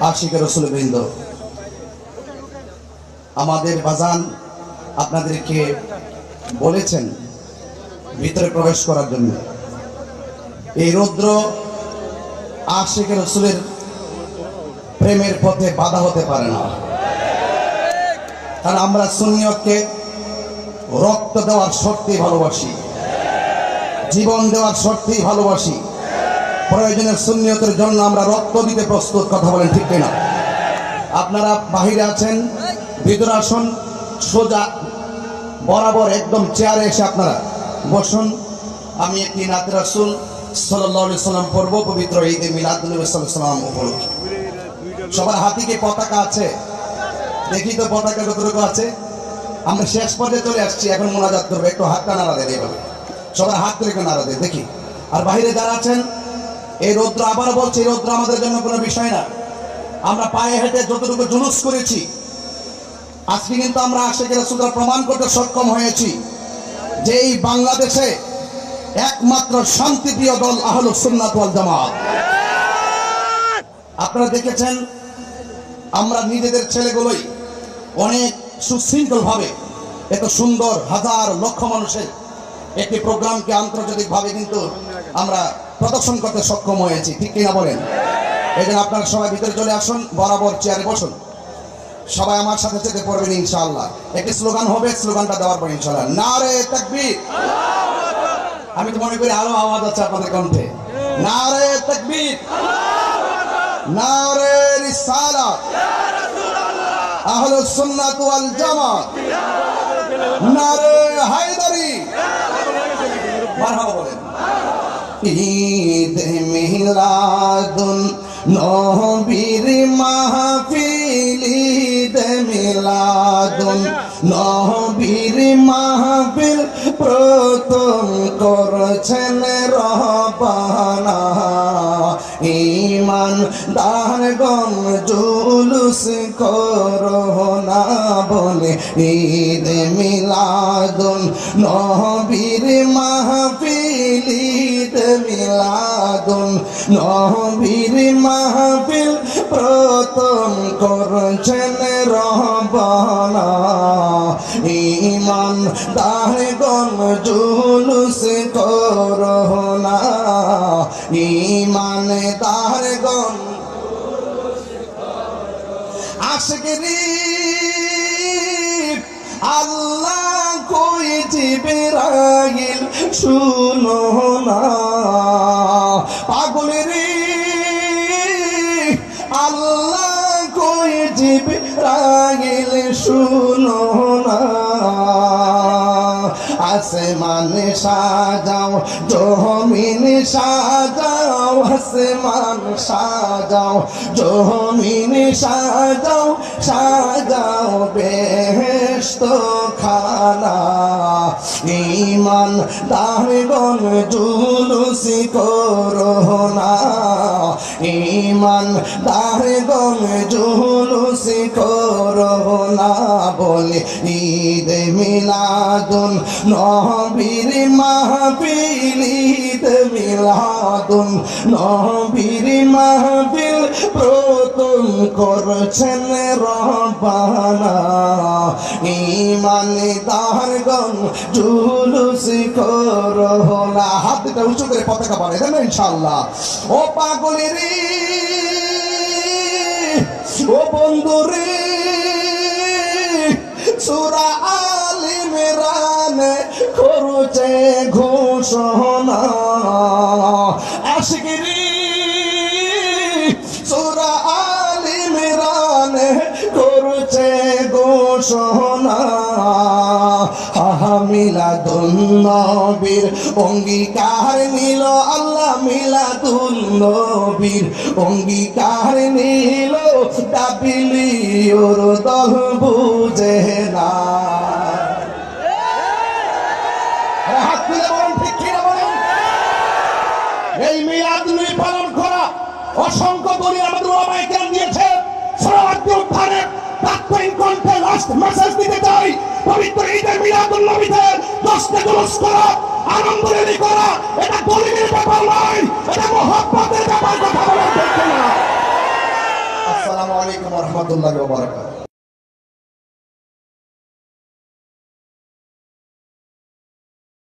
আশিক রসুল বৃন্দ। আমাদের বাজান আপনাদেরকে বলেছেন ভিতরে প্রবেশ করার জন্য। এই রৌদ্র আশিক রসুলের প্রেমের পথে বাধা হতে পারে না। কারণ আমরা সুনিয়তকে রক্ত দেওয়ার শর্তেই ভালোবাসি। জীবন দেওয়ার শর্তেই ভালোবাসি। প্রয়োজনের সুনিয়তের জন্য আমরা রক্ত দিতে প্রস্তুত, কথা বলেন ঠিক কিনা? আপনারা বাহিরে আছেন, ভিতরে আসুন, সোজা, বরাবর একদম চেয়ারে এসে আপনারা বসুন। আমি একটি নাত রাসুল সাল্লাহ সাল্লাম পর্ব পবিত্র ঈদে সাল্লাম উপলক্ষে। সবার হাতে কি পতাকা আছে? দেখি তো পতাকা কতটুকু আছে। আমরা শেষ পর্যায়ে চলে আসছি, এখন মোনাজাত করব, একটু হাতটা নাড়া দেয় এইভাবে। সবার হাত তুলে নাড়া দেয় দেখি। আর বাইরে যারা আছেন এই রৌদ্র বলছি, এই রৌদ্র আমাদের জন্য কোনো বিষয় না। আমরা পায়ে হেঁটে যতটুকু জুলুস করেছি, আজকে কিন্তু আমরা আশেখ রসুলরা প্রমাণ করতে সক্ষম হয়েছি যে এই বাংলাদেশে একমাত্র শান্তিপ্রিয় দল আহলু সুন্নাত জামাত। আপনারা দেখেছেন, আমরা নিজেদের ছেলেগুলোই অনেক সুশৃঙ্খলভাবে এত সুন্দর হাজার লক্ষ মানুষের একটি প্রোগ্রামকে আন্তর্জাতিকভাবে কিন্তু আমরা প্রদর্শন করতে সক্ষম হয়েছি। ঠিক কিনা বলেন? এই জন্য আপনারা সবাই ভিতরে চলে আসুন, বরাবর চেয়ারে বসুন। সবাই আমার সাথে সাথে পড়বেন ইনশাআল্লাহ। একটি স্লোগান হবে, স্লোগানটা দেওয়ার পর ইনশাআল্লাহ। নারে তাকবীর। আমি তো মনে করি আরও আওয়াজ আছে আপনাদের কণ্ঠে। রিসালাত। আহলুস সুন্নাত ওয়াল জামাত। নারে হায়দারি। মারহাবা বলেন। ঈদ মিলাদুন নবীর মাহফিল ঈদ মিলাদুন নবীর মাহফিল প্রথম করছেন রহবানা। ইমান দারগণ জুলুস করোনা বলে ঈদ মিলাদুন নবীর মাহফিল নবীর মাহফিল প্রথম করছেন রহবানা। ইমান জুলুস করোনা। ইমান দারগণ আশগরি আল্লাহ কই জিবরাইল শুনো না। শুনো না। আসমান সাজাও জমিন সাজাও, আসমান সাজাও জমিন সাজাও সাজাও বেহেস্ত খানা ইমান দারগণ জুলুসি করোনা ইমান দারগণ জুলুসি করোনা বলে ঈদ মিলাদুন নবীর মাহফিল, ঈদ মিলাদুন। নবীর মাহফিল প্রথম করছেন রবানা ইমান দারগণ জুলুস করোনা। হাত দুটা উঁচু করে পতাকা পারে দেন ইনশাআল্লাহ? ও পাগলের ও বন্ধু ঘোষণা আশগিরি সুরা আলি মেরানে করুছে ঘোষণা মিলাদুন নবীর অঙ্গীকার নিল আল্লাহ, মিলাদুন নবীর অঙ্গীকার নিল। দাবিলি ওর দল বুঝে না আরে হাত তুলে বলুন ঠিক কিনা বলুন এই মিলাদ নবী পালন করা অসংখ্য দলিল আমাদের ওলামায়ে কেরাম দিয়েছে। সরাবাদী উত্থানের তাৎক্ষণিক কণ্ঠে লাস্ট মেসেজ দিতে চাই। পবিত্র ঈদের মিলাদুল নবীতে দশটা জুলুস করা আনন্দ রেলি করা, এটা দলিলের ব্যাপার নয়, এটা মহব্বতের ব্যাপার, কথা বলার হচ্ছে না। আসসালামু আলাইকুম রহমতুল্লাহ বারাকাত